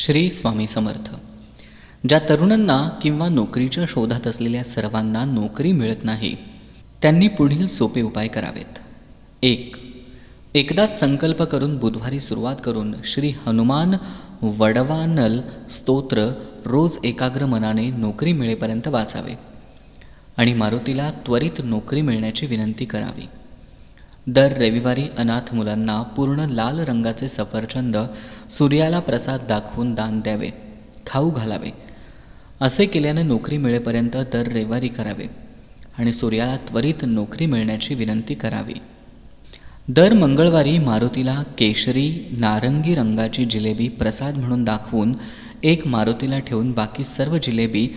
श्री स्वामी समर्थ. ज्या तरुणांना किंवा नोकरीच्या शोधात असलेल्या सर्वांना नोकरी मिळत नाही त्यांनी पुढील सोपे उपाय करावेत. एक एकदाच संकल्प करून बुधवारी सुरुवात करून श्री हनुमान वडवानल स्तोत्र रोज एकाग्र मनाने नोकरी मिळेपर्यंत वाचावे आणि मारुतीला त्वरित नोकरी मिळण्याची विनंती करावी. दर रविवारी अनाथ मुलांना पूर्ण लाल रंगाचे सफरचंद सूर्याला प्रसाद दाखवून दान द्यावे खाऊ घालावे. असे केल्याने नोकरी मिळेपर्यंत दर रविवारी करावे आणि सूर्याला त्वरित नोकरी मिळण्याची विनंती करावी. दर मंगळवारी मारुतीला केशरी नारंगी रंगाची जिलेबी प्रसाद म्हणून दाखवून एक मारुतीला ठेवून बाकी सर्व जिलेबी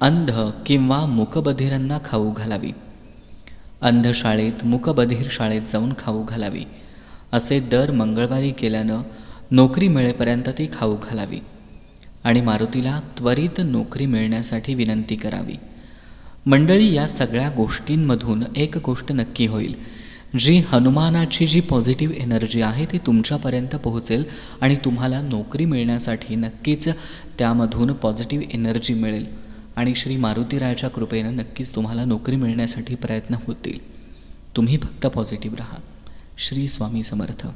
अंध किंवा मुखबधिरांना खाऊ घालावी. अंधशाळेत मुकबधीर शाळेत जाऊन खाऊ घालावी. असे दर मंगळवारी केल्यानं नोकरी मिळेपर्यंत ती खाऊ घालावी आणि मारुतीला त्वरित नोकरी मिळण्यासाठी विनंती करावी. मंडळी या सगळ्या गोष्टींमधून एक गोष्ट नक्की होईल. जी हनुमानाची जी पॉझिटिव्ह एनर्जी आहे ती तुमच्यापर्यंत पोहोचेल आणि तुम्हाला नोकरी मिळण्यासाठी नक्कीच त्यामधून पॉझिटिव्ह एनर्जी मिळेल. आणि श्री मारुतीरायाच्या कृपेनं नक्कीच तुम्हाला नोकरी मिळण्यासाठी प्रयत्न होतील. तुम्ही फक्त पॉझिटिव्ह राहा. श्री स्वामी समर्थ.